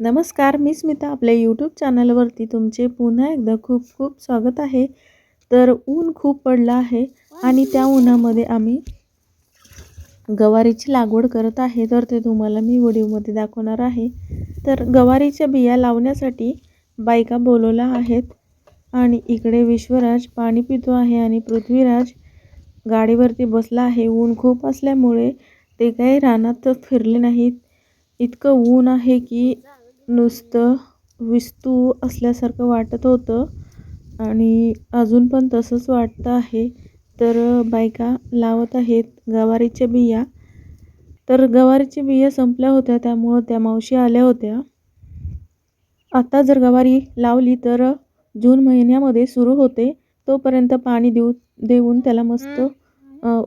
नमस्कार मी स्मिता. आपल्या यूट्यूब चॅनलवरती तुमचे पुन्हा एकदा खूप खूप स्वागत आहे. तर ऊन खूप पडलं आहे आणि त्या उन्हामध्ये आम्ही गवारीची लागवड करत आहे. तर ते तुम्हाला मी व्हिडिओमध्ये दाखवणार आहे. तर गवारीच्या बिया लावण्यासाठी बायका बोलवल्या आहेत आणि इकडे विश्वराज पाणी पितो आहे आणि पृथ्वीराज गाडीवरती बसला आहे. ऊन खूप असल्यामुळे ते काही रानात फिरले नाहीत. इतकं ऊन आहे की नुसतं विस्तू असल्यासारखं वाटत होतं. आणि अजून पण तसंच वाटतं आहे. तर बायका लावत आहेत गवारीच्या बिया. तर गवारीच्या बिया संपल्या होत्या त्यामुळं त्या मावशी आल्या होत्या. आता जर गवारी लावली तर जून महिन्यामध्ये सुरू होते. तोपर्यंत पाणी देऊ देऊन त्याला मस्त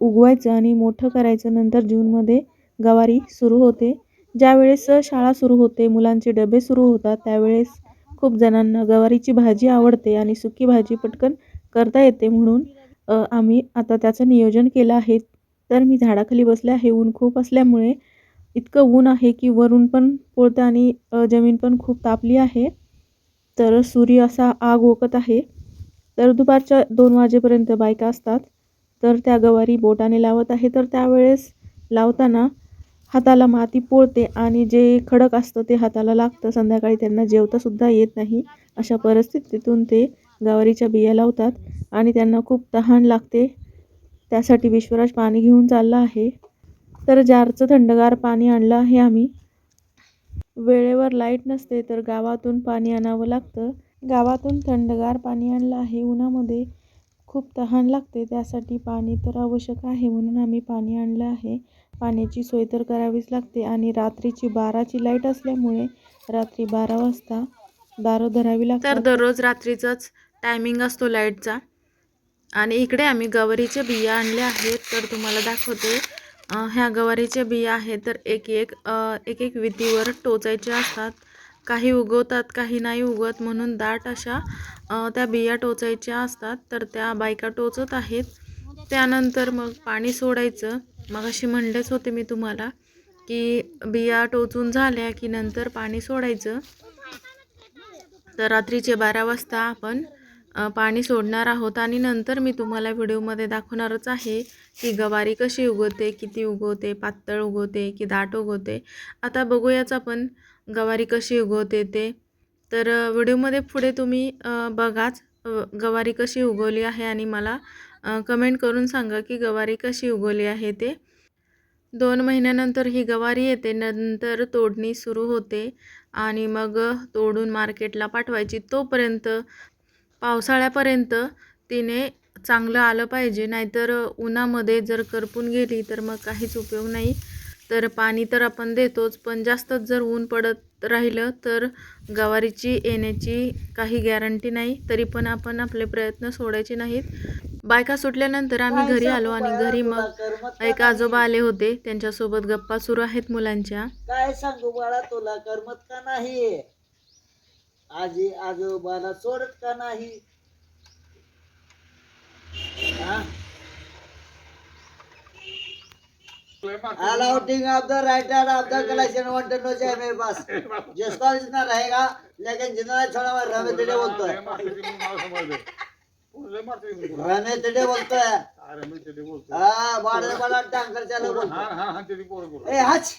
उगवायचं आणि मोठं करायचं. नंतर जूनमध्ये गवारी सुरू होते. ज्यावेळेस शाळा सुरू होते मुलांचे डबे सुरू होतात त्यावेळेस खूप जणांना गवारीची भाजी आवडते आणि सुकी भाजी पटकन करता येते म्हणून आम्ही आता त्याचं नियोजन केलं आहे. तर मी झाडाखाली बसले आहे ऊन खूप असल्यामुळे इतकं ऊन आहे की वरून पण पोळतं आणि जमीन पण खूप तापली आहे. तर सूर्य असा आग ओकत आहे. तर दुपारच्या दोन वाजेपर्यंत बायका असतात. तर त्या गवारी बोटाने लावत आहे. तर त्यावेळेस लावताना हाताला माती पोळते आणि जे खडक असतं ते हाताला लागतं. संध्याकाळी त्यांना जेवतासुद्धा येत नाही. अशा परिस्थितीतून ते गवारीच्या बिया लावतात आणि त्यांना खूप तहान लागते. त्यासाठी विश्वराज पाणी घेऊन चालला आहे. तर जारचं थंडगार पाणी आणलं आहे आम्ही. वेळेवर लाइट नसते तर गावातून पाणी आणावं लागतं. गावातून थंडगार पाणी आणलं आहे. उन्हामध्ये खूप तहान लागते. त्यासाठी पाणी तर आवश्यक आहे म्हणून आम्ही पाणी आणलं आहे. पाण्याची सोय तर करावीच लागते आणि रात्रीची बाराची लाइट असल्यामुळे रात्री बारा वाजता दारं धरावी लागतात. तर दररोज रात्रीचाच टायमिंग असतो लाईटचा. आणि इकडे आम्ही गवारीच्या बिया आणल्या आहेत तर तुम्हाला दाखवते. ह्या गवारीच्या बिया आहेत तर एक एक एक एक वितीवर टोचायच्या असतात. काही उगवतात काही नाही उगवत म्हणून दाट अशा त्या बिया टोचायच्या असतात. तर त्या बायका टोचत आहेत. त्यानंतर मग पाणी सोडायचं. मग अशी म्हणलेच होते मी तुम्हाला की बिया टोचून झाल्या की नंतर पाणी सोडायचं. तर रात्रीचे बारा वाजता आपण पाणी सोडणार आहोत आणि नंतर मी तुम्हाला व्हिडिओमध्ये दाखवणारच आहे की गवारी कशी उगवते किती उगवते पातळ उगवते की दाट उगवते. आता बघूयाच आपण गवारी कशी उगवते ते. तर व्हिडिओमध्ये पुढे तुम्ही बघाच गवारी कशी उगवली आहे आणि मला कमेंट करून सांगा की गवारी कशी उगवली आहे ते. दोन महिन्यानंतर ही गवारी येते नंतर तोडणी सुरू होते आणि मग तोडून मार्केटला पाठवायची. तोपर्यंत पावसाळ्यापर्यंत तिने चांगलं आलं पाहिजे नाहीतर उन्हामध्ये जर करपून गेली तर मग काहीच उपयोग नाही. तर पाणी तर आपण देतोच पण जास्तच जर ऊन पडत राहिलं तर गवारीची येण्याची काही गॅरंटी नाही तरी पण आपण आपले प्रयत्न सोडायचे नाहीत. बायका सुटल्यानंतर आम्ही घरी आलो आणि घरी मग एक आजोबा आले होते. त्यांच्यासोबत गप्पा सुरू आहेत मुलांच्या. काय सांगू बाळा तुला करमत का नाही? आजी आजोबाला सोडत का नाही? Allotting of the writer of the collection one two no चाहिए मेरे पास जिसका जितना रहेगा लेकिन जितना छोड़ा हुआ रमे तेरे बोलतो है रमे तेरे बोलतो है हाँ बड़ा बड़ा टैंकर चलो बोलतो ए हच.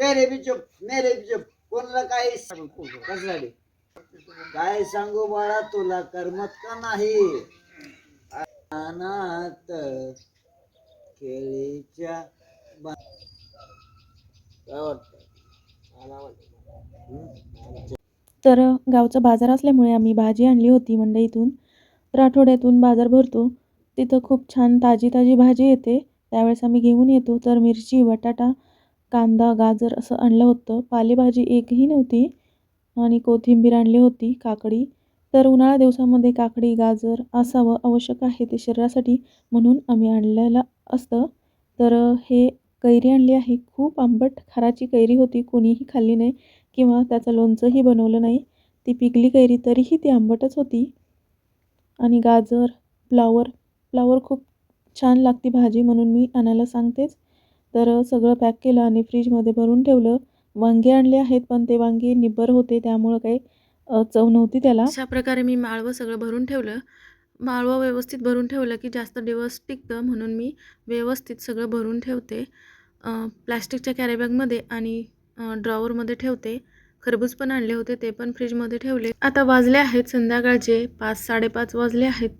तेरे भी चुप मेरे भी चुप. कोणाला काही कशासाठी काय सांगू बाळा तुला करमत का नाही? अनाथ केळीच्या बा- काय वाटतं. तर गावचा बाजार असल्यामुळे आम्ही भाजी आणली होती मंडईतून. तर आठवड्यातून बाजार भरतो. तिथं खूप छान ताजी ताजी भाजी येते. त्यावेळेस आम्ही घेऊन येतो. तर मिरची बटाटा कांदा गाजर असं आणलं होतं. पालेभाजी एकही नव्हती आणि कोथिंबीर आणली होती काकडी. तर उन्हाळा दिवसामध्ये काकडी गाजर असावं आवश्यक आहे ते शरीरासाठी म्हणून आम्ही आणलेलं असतं. तर हे कैरी आणली आहे. खूप आंबट खाराची कैरी होती. कोणीही खाल्ली नाही किंवा त्याचं लोणचंही बनवलं नाही. ती पिकली कैरी तरीही ती आंबटच होती. आणि गाजर फ्लावर फ्लावर खूप छान लागते भाजी म्हणून मी आणायला सांगतेच. तर सगळं पॅक केलं आणि फ्रीजमध्ये भरून ठेवलं. वांगे आणले आहेत पण ते वांगे निब्बर होते त्यामुळं काही चव नव्हती त्याला. अशा प्रकारे मी माळवं सगळं भरून ठेवलं. माळवं व्यवस्थित भरून ठेवलं की जास्त दिवस टिकतं म्हणून मी व्यवस्थित सगळं भरून ठेवते. प्लॅस्टिकच्या कॅरीबॅगमध्ये आणि ड्रॉवरमध्ये ठेवते. खरबूज पण आणले होते ते पण फ्रीजमध्ये ठेवले. आता वाजले आहेत संध्याकाळचे पाच साडेपाच वाजले आहेत.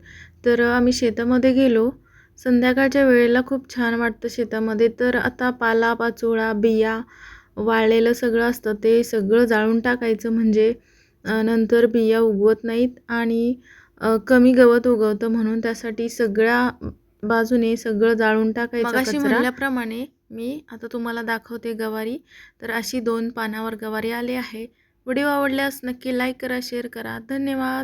तर आम्ही शेतामध्ये गेलो. संध्याकाळच्या वेळेला खूप छान वाटतं शेतामध्ये. तर आता पाला पाचोळा बिया वाळलेलं सगळं असतं. ते सगळं जाळून टाकायचं म्हणजे नंतर बिया उगवत नाहीत आणि कमी गवत उगवतं. म्हणून त्यासाठी सगळ्या बाजूने सगळं जाळून टाकायचं म्हणल्याप्रमाणे मी. आता तुम्हाला दाखवते गवारी. तर अशी दोन पानावर गवारी आली आहे. व्हिडिओ आवडल्यास नक्की लाईक करा शेअर करा. धन्यवाद.